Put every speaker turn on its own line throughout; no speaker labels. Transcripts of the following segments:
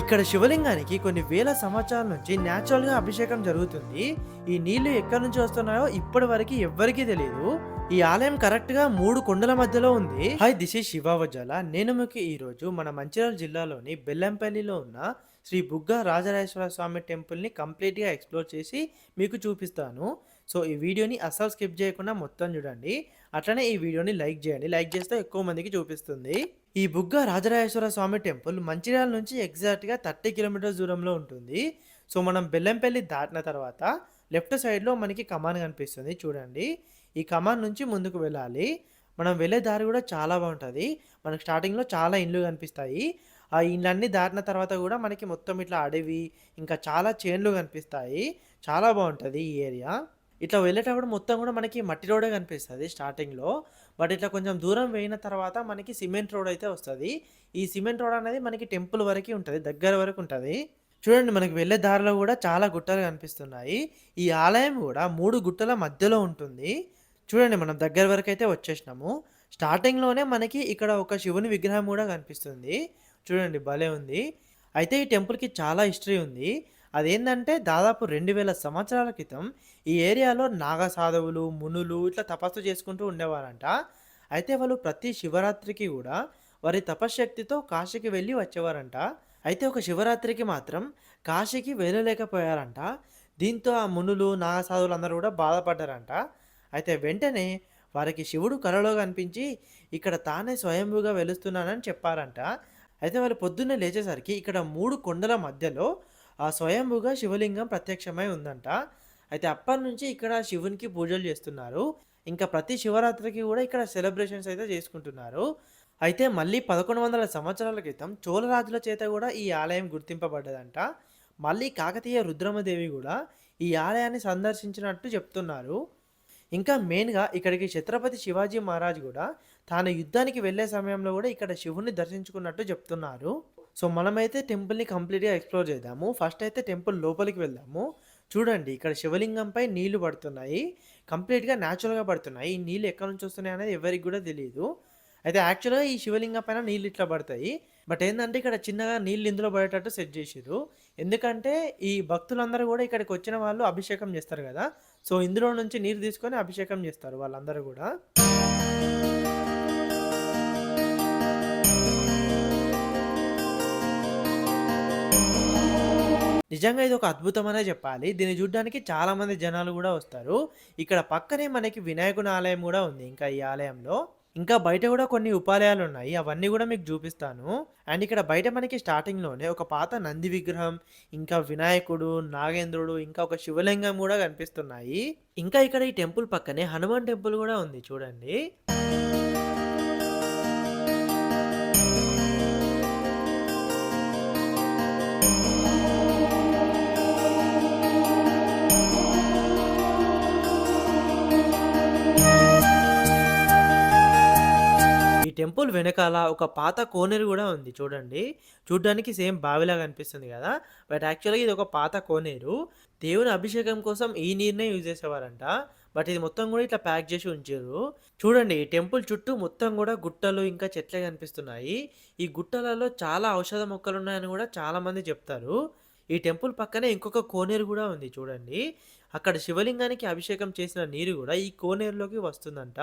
ఇక్కడ శివలింగానికి కొన్ని వేల సంవత్సరాల నుంచి న్యాచురల్గా అభిషేకం జరుగుతుంది. ఈ నీళ్ళు ఎక్కడి నుంచి వస్తున్నాయో ఇప్పటి వరకు ఎవ్వరికీ తెలియదు ఈ ఆలయం కరెక్ట్గా మూడు కొండల మధ్యలో ఉంది. హాయ్ దిస్ ఇస్ శివావజాల నేను మీకు ఈ రోజు మన మంచిర్యాల జిల్లాలోని బెల్లంపల్లిలో ఉన్న శ్రీ బుగ్గ రాజరాజేశ్వర స్వామి టెంపుల్ని కంప్లీట్గా ఎక్స్ప్లోర్ చేసి మీకు చూపిస్తాను. సో ఈ వీడియోని అస్సలు స్కిప్ చేయకుండా మొత్తం చూడండి. అట్లనే ఈ వీడియోని లైక్ చేయండి. లైక్ చేస్తే ఎక్కువ మందికి చూపిస్తుంది. ఈ బుగ్గ రాజరాజేశ్వర స్వామి టెంపుల్ మంచిర్యాల నుంచి ఎగ్జాక్ట్గా థర్టీ కిలోమీటర్స్ దూరంలో ఉంటుంది. సో మనం బెల్లంపల్లి దాటిన తర్వాత లెఫ్ట్ సైడ్లో మనకి కమాన్ కనిపిస్తుంది. చూడండి. ఈ కమాన్ నుంచి ముందుకు వెళ్ళాలి. మనం వెళ్ళే దారి కూడా చాలా బాగుంటుంది. మనకు స్టార్టింగ్లో చాలా ఇండ్లు కనిపిస్తాయి. ఆ ఇండ్లన్నీ దాటిన తర్వాత కూడా మనకి మొత్తం ఇట్లా అడవి ఇంకా చాలా చేన్లు కనిపిస్తాయి. చాలా బాగుంటుంది ఈ ఏరియా. ఇట్లా వెళ్ళేటప్పుడు మొత్తం కూడా మనకి మట్టి రోడే కనిపిస్తుంది స్టార్టింగ్లో. బట్ ఇట్లా కొంచెం దూరం పోయిన తర్వాత మనకి సిమెంట్ రోడ్ అయితే వస్తుంది. ఈ సిమెంట్ రోడ్ అనేది మనకి టెంపుల్ వరకు ఉంటుంది దగ్గర వరకు ఉంటుంది. చూడండి మనకి వెళ్ళే దారిలో కూడా చాలా గుట్టలు కనిపిస్తున్నాయి. ఈ ఆలయం కూడా మూడు గుట్టల మధ్యలో ఉంటుంది. చూడండి మనం దగ్గర వరకు అయితే వచ్చేసినాము. స్టార్టింగ్లోనే మనకి ఇక్కడ ఒక శివుని విగ్రహం కూడా కనిపిస్తుంది. చూడండి భలే ఉంది. అయితే ఈ టెంపుల్కి చాలా హిస్టరీ ఉంది. అదేంటంటే దాదాపు రెండు వేల సంవత్సరాల క్రితం ఈ ఏరియాలో నాగ సాధువులు మునులు ఇట్లా తపస్సు చేసుకుంటూ ఉండేవారంట. అయితే వాళ్ళు ప్రతి శివరాత్రికి కూడా వారి తపశ్శక్తితో కాశీకి వెళ్ళి వచ్చేవారంట. అయితే ఒక శివరాత్రికి మాత్రం కాశీకి వెళ్ళలేకపోయారంట. దీంతో ఆ మునులు నాగ సాధువులు అందరూ కూడా బాధపడ్డారంట. అయితే వెంటనే వారికి శివుడు కలలో కనిపించి ఇక్కడ తానే స్వయంభూగా వెలుస్తున్నానని చెప్పారంట. అయితే వాళ్ళు పొద్దున్నే లేచేసరికి ఇక్కడ మూడు కొండల మధ్యలో ఆ స్వయంభుగా శివలింగం ప్రత్యక్షమై ఉందంట. అయితే అప్పటి నుంచి ఇక్కడ శివునికి పూజలు చేస్తున్నారు. ఇంకా ప్రతి శివరాత్రికి కూడా ఇక్కడ సెలబ్రేషన్స్ అయితే చేసుకుంటున్నారు. అయితే మళ్ళీ పదకొండు వందల సంవత్సరాల క్రితం చోళరాజుల చేత కూడా ఈ ఆలయం గుర్తింపబడ్డదంట. మళ్ళీ కాకతీయ రుద్రమదేవి కూడా ఈ ఆలయాన్ని సందర్శించినట్టు చెప్తున్నారు. ఇంకా మెయిన్గా ఇక్కడికి ఛత్రపతి శివాజీ మహారాజ్ కూడా తాను యుద్ధానికి వెళ్ళే సమయంలో కూడా ఇక్కడ శివుని దర్శించుకున్నట్టు చెప్తున్నారు. సో మనమైతే టెంపుల్ని కంప్లీట్గా ఎక్స్ప్లోర్ చేద్దాము. ఫస్ట్ అయితే టెంపుల్ లోపలికి వెళ్దాము. చూడండి ఇక్కడ శివలింగంపై నీళ్ళు పడుతున్నాయి. కంప్లీట్గా న్యాచురల్గా పడుతున్నాయి. ఈ నీళ్ళు ఎక్కడి నుంచి వస్తున్నాయి అనేది ఎవరికి కూడా తెలియదు అయితే యాక్చువల్గా ఈ శివలింగం పైన నీళ్ళు ఇట్లా పడతాయి. బట్ ఏంటంటే ఇక్కడ చిన్నగా నీళ్ళు ఇందులో పడేటట్టు సెట్ చేసిర్రు. ఎందుకంటే ఈ భక్తులందరూ కూడా ఇక్కడికి వచ్చిన వాళ్ళు అభిషేకం చేస్తారు కదా. సో ఇందులో నుంచి నీరు తీసుకొని అభిషేకం చేస్తారు వాళ్ళందరూ కూడా. నిజంగా ఇది ఒక అద్భుతమనే చెప్పాలి. దీన్ని చూడడానికి చాలామంది జనాలు కూడా వస్తారు. ఇక్కడ పక్కనే మనకి వినాయకుని ఆలయం కూడా ఉంది ఇంకా ఈ ఆలయంలో. ఇంకా బయట కూడా కొన్ని ఉపాలయాలు ఉన్నాయి అవన్నీ కూడా మీకు చూపిస్తాను. అండ్ ఇక్కడ బయట మనకి స్టార్టింగ్లోనే ఒక పాత నంది విగ్రహం ఇంకా వినాయకుడు నాగేంద్రుడు ఇంకా ఒక శివలింగం కూడా కనిపిస్తున్నాయి. ఇంకా ఇక్కడ ఈ టెంపుల్ పక్కనే హనుమాన్ టెంపుల్ కూడా ఉంది. చూడండి. టెంపుల్ వెనకాల ఒక పాత కోనేరు కూడా ఉంది చూడండి. చూడ్డానికి సేమ్ బావిలాగా అనిపిస్తుంది కదా. బట్ యాక్చువల్గా ఇది ఒక పాత కోనేరు. దేవుని అభిషేకం కోసం ఈ నీరునే యూజ్ చేసేవారంట. బట్ ఇది మొత్తం కూడా ఇట్లా ప్యాక్ చేసి ఉంచారు. చూడండి ఈ టెంపుల్ చుట్టూ మొత్తం కూడా గుట్టలు ఇంకా చెట్లే కనిపిస్తున్నాయి. ఈ గుట్టలలో చాలా ఔషధ మొక్కలు ఉన్నాయని కూడా చాలామంది చెప్తారు. ఈ టెంపుల్ పక్కనే ఇంకొక కోనేరు కూడా ఉంది చూడండి. అక్కడ శివలింగానికి అభిషేకం చేసిన నీరు కూడా ఈ కోనేరులోకి వస్తుందంట.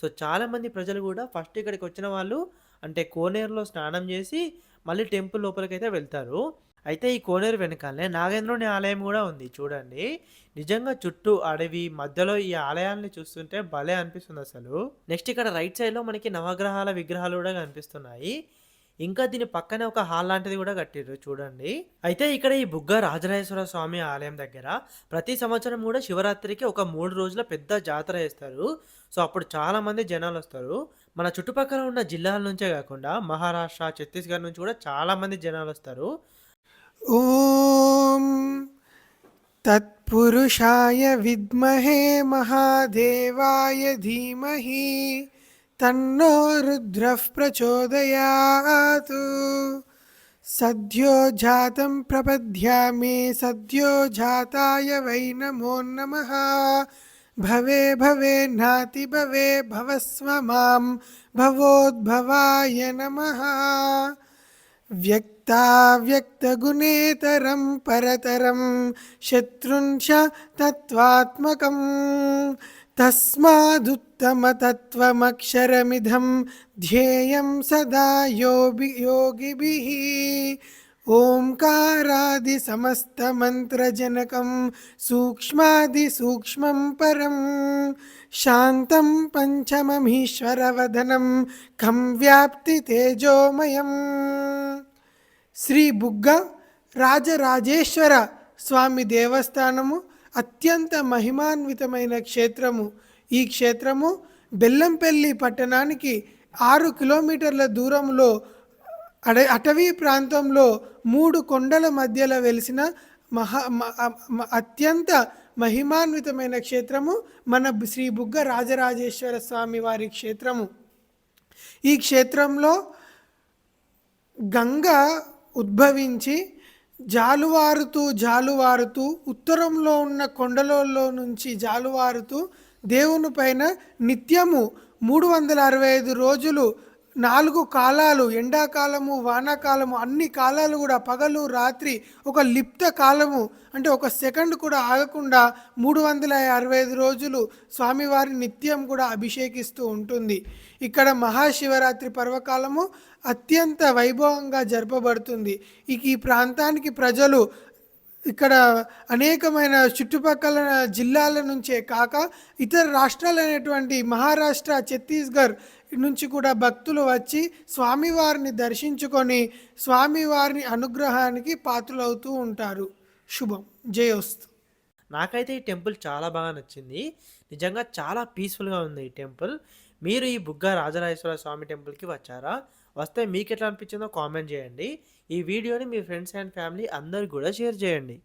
సో చాలామంది ప్రజలు కూడా ఫస్ట్ ఇక్కడికి వచ్చిన వాళ్ళు అంటే కోనేరులో స్నానం చేసి మళ్ళీ టెంపుల్ లోపలికి అయితే వెళ్తారు. అయితే ఈ కోనేరు వెనకాలనే నాగేంద్రుని ఆలయం కూడా ఉంది చూడండి. నిజంగా చుట్టూ అడవి మధ్యలో ఈ ఆలయాన్ని చూస్తుంటే భలే అనిపిస్తుంది అసలు. నెక్స్ట్ ఇక్కడ రైట్ సైడ్లో మనకి నవగ్రహాల విగ్రహాలు కూడా కనిపిస్తున్నాయి. ఇంకా దీని పక్కనే ఒక హాల్ లాంటిది కూడా కట్టిర్రు చూడండి. అయితే ఇక్కడ ఈ బుగ్గ రాజరాజేశ్వర స్వామి ఆలయం దగ్గర ప్రతి సంవత్సరం కూడా శివరాత్రికి ఒక మూడు రోజుల పెద్ద జాతర వేస్తారు సో అప్పుడు చాలామంది జనాలు వస్తారు. మన చుట్టుపక్కల ఉన్న జిల్లాల నుంచే కాకుండా మహారాష్ట్ర ఛత్తీస్గఢ్ నుంచి కూడా చాలామంది జనాలు వస్తారు.
ఓం తత్పురుషాయ విద్మహే మహాదేవాయ ధీమహి तन्नो रुद्रः प्रचोदयात् सद्यो जातं प्रपद्यामि, सद्यो जाताय वै नमो नमः। भवे भवे, नाति, भवे, भवस्व माँ, भवोद्भवाय नमः। व्यक्ताव्यक्तगुणेतरं परतरं शत्रुंश तत्त्वात्मकम्। तस्मादुत्तमतत्त्वमक्षरमिधं ध्येयं सदा योगि योगिभिः। ओङ्कारादिसमस्तमन्त्रजनकं सूक्ष्मादिसूक्ष्मं परं शान्तं पञ्चममीश्वरवदनं खं व्याप्तितेजोमयं श्रीबुग्ग राजराजेश्वर स्वामी देवस्थानमु అత్యంత మహిమాన్వితమైన క్షేత్రము. ఈ క్షేత్రము బెల్లంపల్లి పట్టణానికి ఆరు కిలోమీటర్ల దూరంలో అడ అటవీ ప్రాంతంలో మూడు కొండల మధ్యలో వెలిసిన మహా అత్యంత మహిమాన్వితమైన క్షేత్రము మన శ్రీ బుగ్గ రాజరాజేశ్వర స్వామి వారి క్షేత్రము. ఈ క్షేత్రంలో గంగ ఉద్భవించి జాలువారుతూ జాలువారుతూ ఉత్తరంలో ఉన్న కొండలలో నుంచి జాలువారుతూ దేవుని పైన నిత్యము మూడు వందల అరవై ఐదు రోజులు నాలుగు కాలాలు ఎండాకాలము వానాకాలము అన్ని కాలాలు కూడా పగలు రాత్రి ఒక లిప్త కాలము అంటే ఒక సెకండ్ కూడా ఆగకుండా మూడు వందల అరవై ఐదు రోజులు స్వామివారి నిత్యం కూడా అభిషేకిస్తూ ఉంటుంది. ఇక్కడ మహాశివరాత్రి పర్వకాలము అత్యంత వైభవంగా జరపబడుతుంది. ఇక ఈ ప్రాంతానికి ప్రజలు ఇక్కడ అనేకమైన చుట్టుపక్కల జిల్లాల నుంచే కాక ఇతర రాష్ట్రాలైనటువంటి మహారాష్ట్ర ఛత్తీస్గఢ్ నుంచి కూడా భక్తులు వచ్చి స్వామివారిని దర్శించుకొని స్వామివారిని అనుగ్రహానికి పాత్రలవుతూ ఉంటారు. శుభం. జయోస్తు.
నాకైతే ఈ టెంపుల్ చాలా బాగా నచ్చింది. నిజంగా చాలా పీస్ఫుల్గా ఉంది ఈ టెంపుల్. మీరు ఈ బుగ్గ రాజరాజేశ్వర స్వామి టెంపుల్కి వచ్చారా? వస్తే మీకు ఎట్లా అనిపించిందో కామెంట్ చేయండి. ఈ వీడియోని మీ ఫ్రెండ్స్ అండ్ ఫ్యామిలీ అందరికి కూడా షేర్ చేయండి.